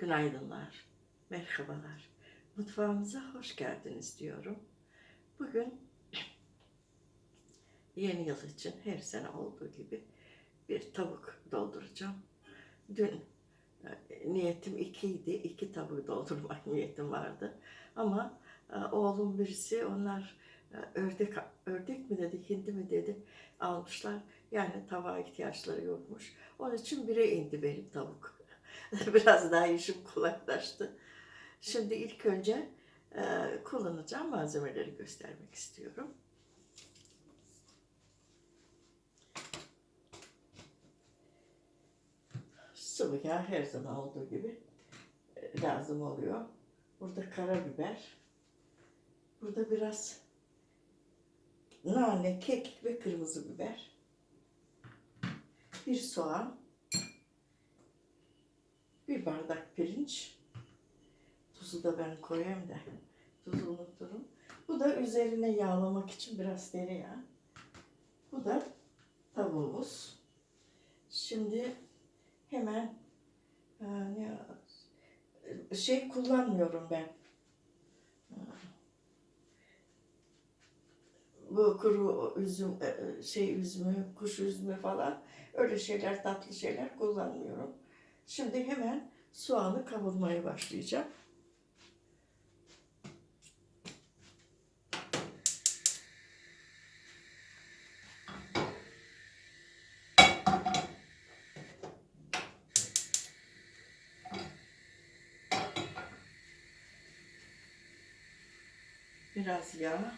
Günaydınlar, merhabalar. Mutfağımıza hoş geldiniz diyorum. Bugün yeni yıl için her sene olduğu gibi bir tavuk dolduracağım. Dün e, niyetim ikiydi, iki tavuğu doldurmak niyetim vardı. Ama e, oğlum birisi onlar e, ördek ördek mi dedi, hindi mi dedi almışlar. Yani tavuğa ihtiyaçları yokmuş. Onun için bire indi benim tavuk. Biraz daha işim kolaylaştı. Şimdi ilk önce e, kullanacağım malzemeleri göstermek istiyorum. Sıvı yağ her zaman olduğu gibi e, lazım oluyor. Burada karabiber. Burada biraz nane, kekik ve kırmızı biber. Bir soğan. Bir bardak pirinç. Tuzu da ben koyayım da. Tuzu unuturum. Bu da üzerine yağlamak için biraz tereyağı. Bu da tavuğumuz. Şimdi hemen e, ne şey kullanmıyorum ben. Bu kuru üzüm, e, şey üzümü, kuş üzümü falan öyle şeyler, tatlı şeyler kullanmıyorum. Şimdi hemen soğanı kavurmaya başlayacağım. Biraz yağ.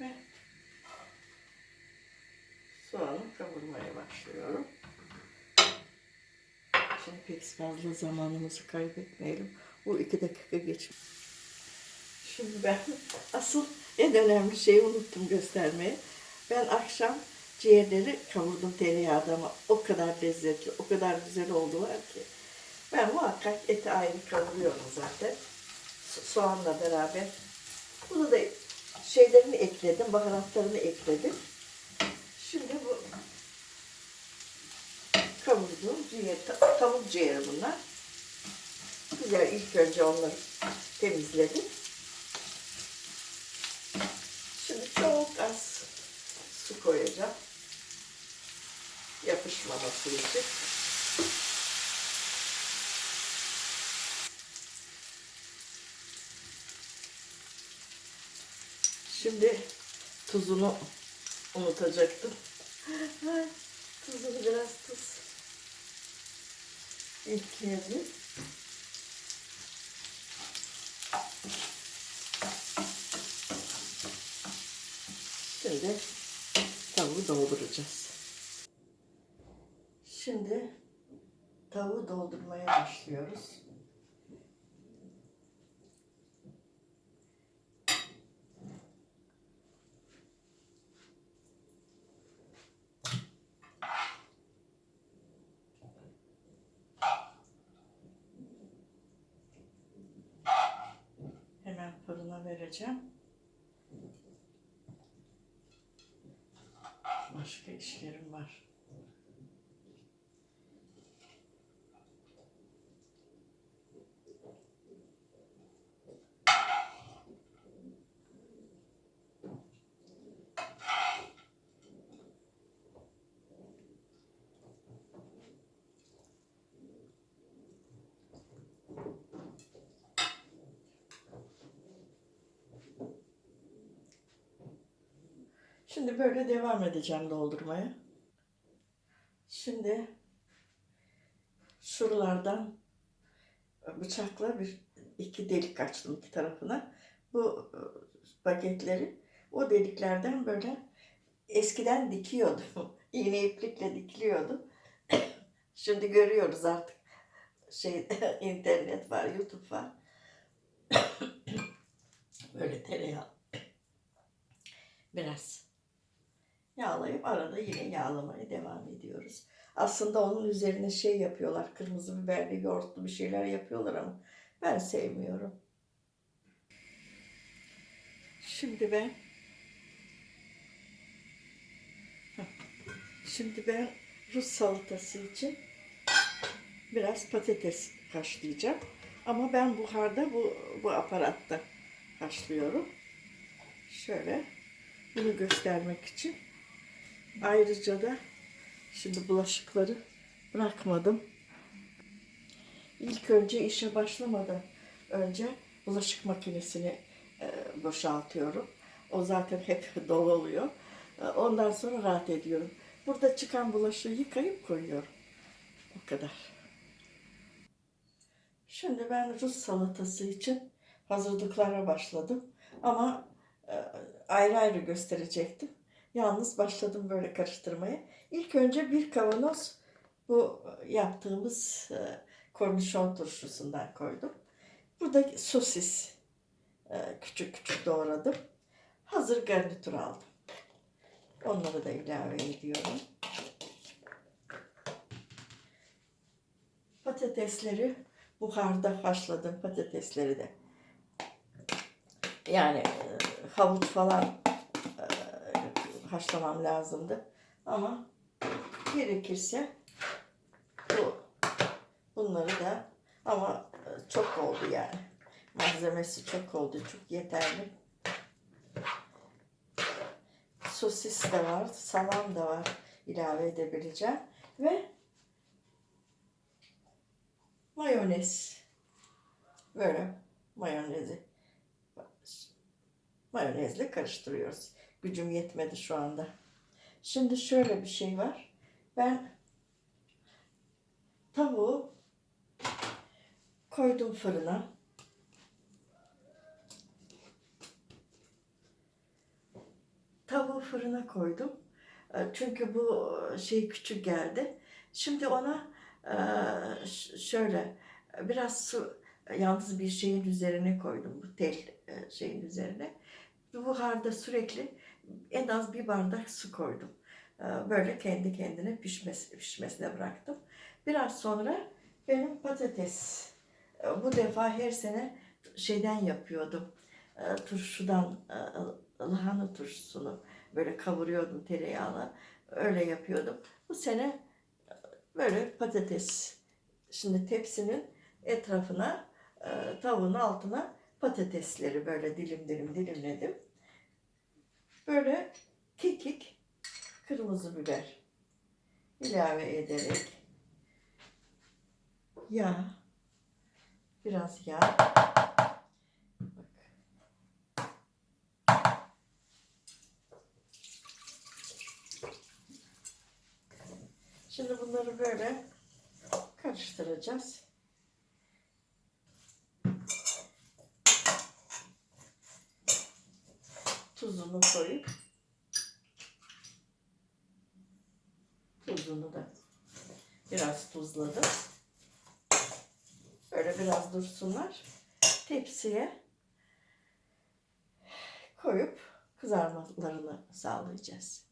Ve soğanı kavurmaya başlıyorum. Şimdi pek fazla zamanımızı kaybetmeyelim. Bu iki dakika geçmiş. Şimdi ben asıl en önemli şeyi unuttum göstermeye. Ben akşam ciğerleri kavurdum tereyağda ama o kadar lezzetli, o kadar güzel oldular ki. Ben muhakkak eti ayrı kavuruyorum zaten. So- soğanla beraber. Bunu da şeylerini ekledim, baharatlarını ekledim. Şimdi ta- tavuk ciğeri bunlar. Güzel ilk önce onları temizledim. Şimdi çok az su koyacağım. Yapışmaması için. Şimdi tuzunu unutacaktım. Tuzunu biraz tuz ekleyelim. Şimdi tavuğu dolduracağız. Şimdi tavuğu doldurmaya başlıyoruz. Hemen fırına vereceğim. Başka işlerim var. Şimdi böyle devam edeceğim doldurmaya. Şimdi şuralardan bıçakla bir iki delik açtım iki tarafına. Bu e, bagetleri o deliklerden böyle eskiden dikiyordum. İğne iplikle dikiliyordu. Şimdi görüyoruz artık. Şey internet var, YouTube var. böyle tereyağı biraz yağlayıp arada yine yağlamaya devam ediyoruz. Aslında onun üzerine şey yapıyorlar. Kırmızı biberli, yoğurtlu bir şeyler yapıyorlar ama ben sevmiyorum. Şimdi ben. Şimdi ben Rus salatası için biraz patates haşlayacağım. Ama ben buharda bu, bu aparatta haşlıyorum. Şöyle bunu göstermek için. Ayrıca da şimdi bulaşıkları bırakmadım. İlk önce işe başlamadan önce bulaşık makinesini e, boşaltıyorum. O zaten hep dolu oluyor. E, Ondan sonra rahat ediyorum. Burada çıkan bulaşığı yıkayıp koyuyorum. O kadar. Şimdi ben Rus salatası için hazırlıklara başladım. Ama e, ayrı ayrı gösterecektim. Yalnız başladım böyle karıştırmaya. İlk önce bir kavanoz bu yaptığımız e, kornişon turşusundan koydum. Burada sosis e, küçük küçük doğradım. Hazır garnitür aldım. Onları da ilave ediyorum. Patatesleri buharda haşladım patatesleri de. Yani e, havuç falan haşlamam lazımdı. Ama gerekirse bu bunları da ama e, çok oldu yani. Malzemesi çok oldu. Çok yeterli. Sosis de var, salam da var ilave edebileceğim ve mayonez. Böyle mayonezi mayonezle karıştırıyoruz. Gücüm yetmedi şu anda. Şimdi şöyle bir şey var. Ben tavuğu koydum fırına. Tavuğu fırına koydum. E, Çünkü bu şey küçük geldi. Şimdi ona e, şöyle biraz su yalnız bir şeyin üzerine koydum. Bu tel e, şeyin üzerine. Bu buharda sürekli en az bir bardak su koydum. E, Böyle kendi kendine pişmesi, pişmesine bıraktım. Biraz sonra benim patates e, bu defa her sene şeyden yapıyordum. E, Turşudan e, lahana turşusunu böyle kavuruyordum tereyağla. Öyle yapıyordum. Bu sene e, böyle patates. Şimdi tepsinin etrafına tavuğun altına patatesleri böyle dilim dilim dilimledim. Böyle kekik, kırmızı biber ilave ederek yağ, biraz yağ. Şimdi bunları böyle karıştıracağız. Tuzunu koyup tuzunu da biraz tuzladım. Böyle biraz dursunlar. Tepsiye koyup kızarmalarını sağlayacağız.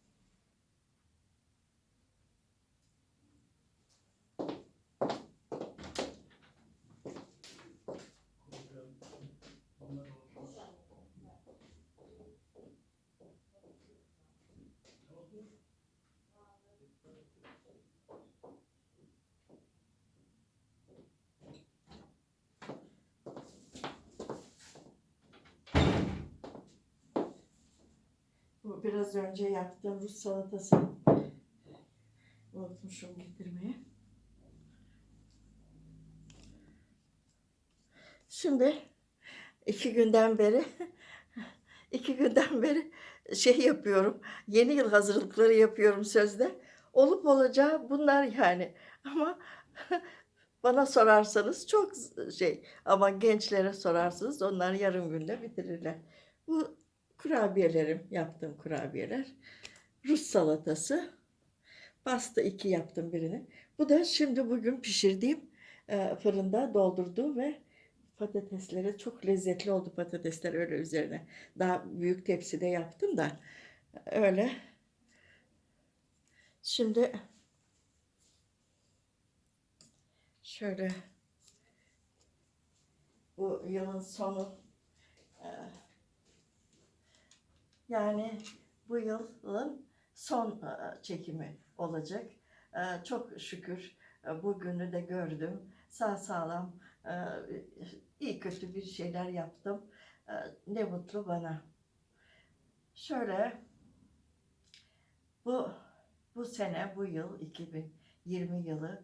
Biraz önce yaptığım Rus salatası. Unutmuşum getirmeye. Şimdi iki günden beri iki günden beri şey yapıyorum. Yeni yıl hazırlıkları yapıyorum sözde. Olup olacağı bunlar yani. Ama bana sorarsanız çok şey ama gençlere sorarsanız onlar yarım günde bitirirler. Bu kurabiyelerim, yaptığım kurabiyeler. Rus salatası. Pasta iki yaptım birini. Bu da şimdi bugün pişirdiğim e, fırında doldurduğum ve patatesleri çok lezzetli oldu patatesler öyle üzerine. Daha büyük tepside yaptım da öyle. Şimdi şöyle bu yılın sonu e, Yani bu yılın son e, çekimi olacak. E, Çok şükür e, bugünü de gördüm. Sağ salam e, iyi kötü bir şeyler yaptım. Ne mutlu bana. Şöyle bu bu sene, bu yıl 2020 yılı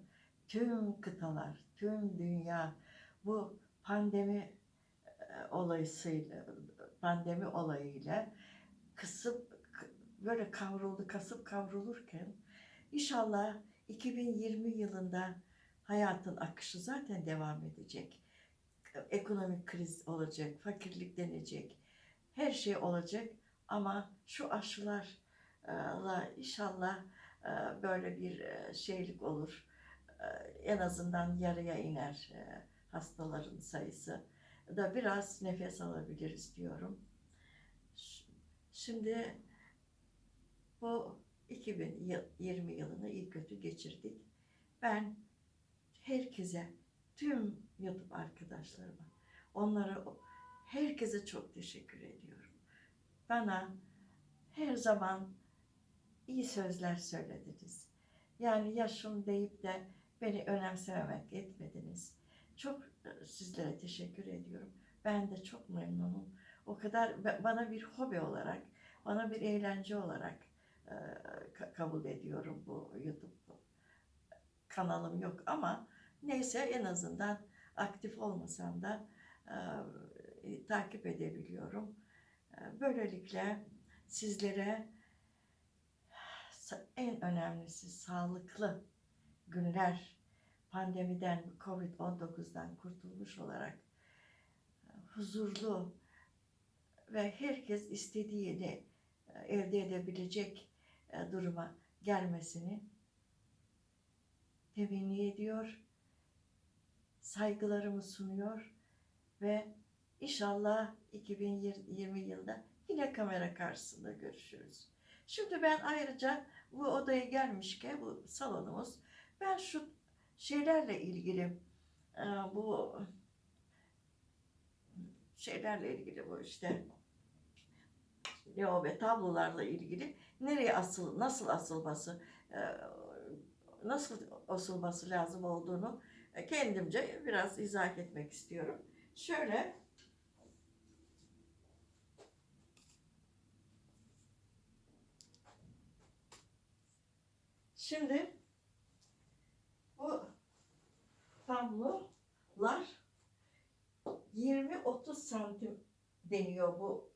tüm kıtalar, tüm dünya bu pandemi olayısıyla, pandemi olayıyla kısıp böyle kavruldu, kasıp kavrulurken inşallah 2020 yılında hayatın akışı zaten devam edecek. Ekonomik kriz olacak, fakirlik denecek, her şey olacak ama şu aşılarla inşallah e, böyle bir e, şeylik olur. E, En azından yarıya iner e, hastaların sayısı da biraz nefes alabiliriz diyorum. Şimdi bu 2020 yılını iyi kötü geçirdik. Ben herkese, tüm YouTube arkadaşlarıma, onlara, herkese çok teşekkür ediyorum. Bana her zaman iyi sözler söylediniz. Yani yaşım deyip de beni önemsememek etmediniz. Çok e, sizlere teşekkür ediyorum. Ben de çok memnunum. O kadar ba- bana bir hobi olarak, bana bir eğlence olarak e, ka- kabul ediyorum bu YouTube kanalım yok ama neyse en azından aktif olmasam da e, takip edebiliyorum. E, böylelikle sizlere en önemlisi sağlıklı günler pandemiden Covid-19'dan kurtulmuş olarak e, huzurlu ve herkes istediğini e, elde edebilecek e, duruma gelmesini temenni ediyor. Saygılarımı sunuyor ve inşallah 2020 yılında yine kamera karşısında görüşürüz. Şimdi ben ayrıca bu odaya gelmişken bu salonumuz ben şu şeylerle ilgili e, bu şeylerle ilgili bu işte ne o be tablolarla ilgili nereye asıl nasıl asılması e, nasıl asılması lazım olduğunu e, kendimce biraz izah etmek istiyorum. Şöyle Şimdi bu tablolar 20-30 santim deniyor bu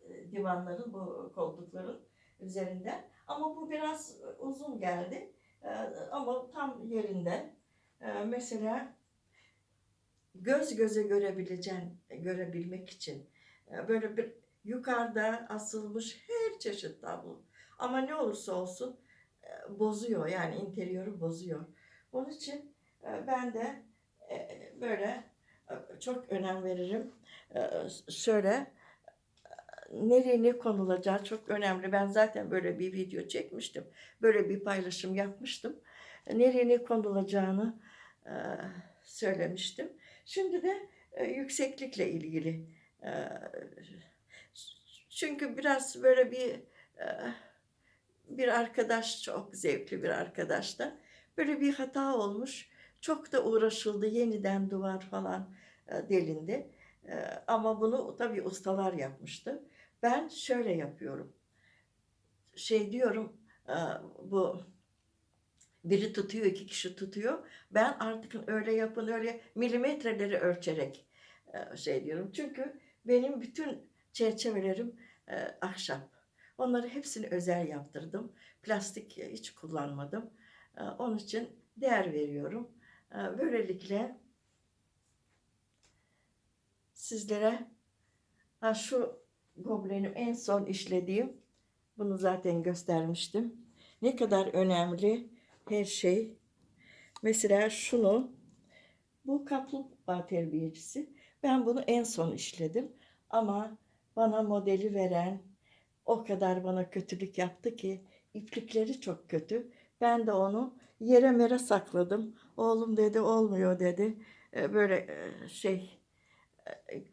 e, divanların, bu koltukların üzerinde. Ama bu biraz uzun geldi. E, Ama tam yerinde. E, Mesela göz göze görebileceğin, görebilmek için e, böyle bir yukarıda asılmış her çeşit tablo. Ama ne olursa olsun e, bozuyor yani interiörü bozuyor. Onun için e, ben de e, böyle e, çok önem veririm. E, Şöyle nereye ne konulacağı çok önemli. Ben zaten böyle bir video çekmiştim. Böyle bir paylaşım yapmıştım. Nereye ne konulacağını e, söylemiştim. Şimdi de e, yükseklikle ilgili. e, Çünkü biraz böyle bir bir arkadaş çok zevkli bir arkadaş da böyle bir hata olmuş. Çok da uğraşıldı. Yeniden duvar falan delindi. E, Ama bunu tabii ustalar yapmıştı. Ben şöyle yapıyorum. Şey diyorum e, bu biri tutuyor, iki kişi tutuyor. Ben artık öyle yapın, öyle milimetreleri ölçerek e, şey diyorum. Çünkü benim bütün çerçevelerim e, ahşap. Onları hepsini özel yaptırdım. Plastik hiç kullanmadım. E, Onun için değer veriyorum. E, Böylelikle sizlere ha şu goblenim en son işlediğim bunu zaten göstermiştim. Ne kadar önemli her şey. Mesela şunu bu kaplumbağa terbiyecisi. Ben bunu en son işledim. Ama bana modeli veren o kadar bana kötülük yaptı ki iplikleri çok kötü. Ben de onu yere mere sakladım. Oğlum dedi olmuyor dedi. E, Böyle e, şey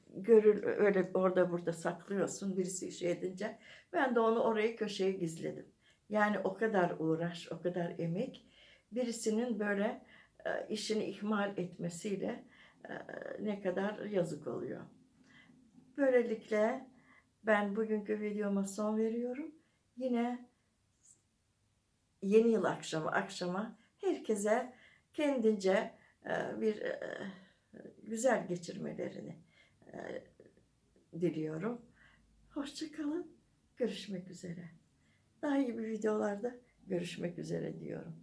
görül öyle orada burada saklıyorsun birisi şey edince ben de onu oraya köşeye gizledim. Yani o kadar uğraş, o kadar emek birisinin böyle e, işini ihmal etmesiyle e, ne kadar yazık oluyor. Böylelikle ben bugünkü videoma son veriyorum. Yine yeni yıl akşamı akşama herkese kendince e, bir e, güzel geçirmelerini e, diliyorum. Hoşçakalın. Görüşmek üzere. Daha iyi bir videolarda görüşmek üzere diyorum.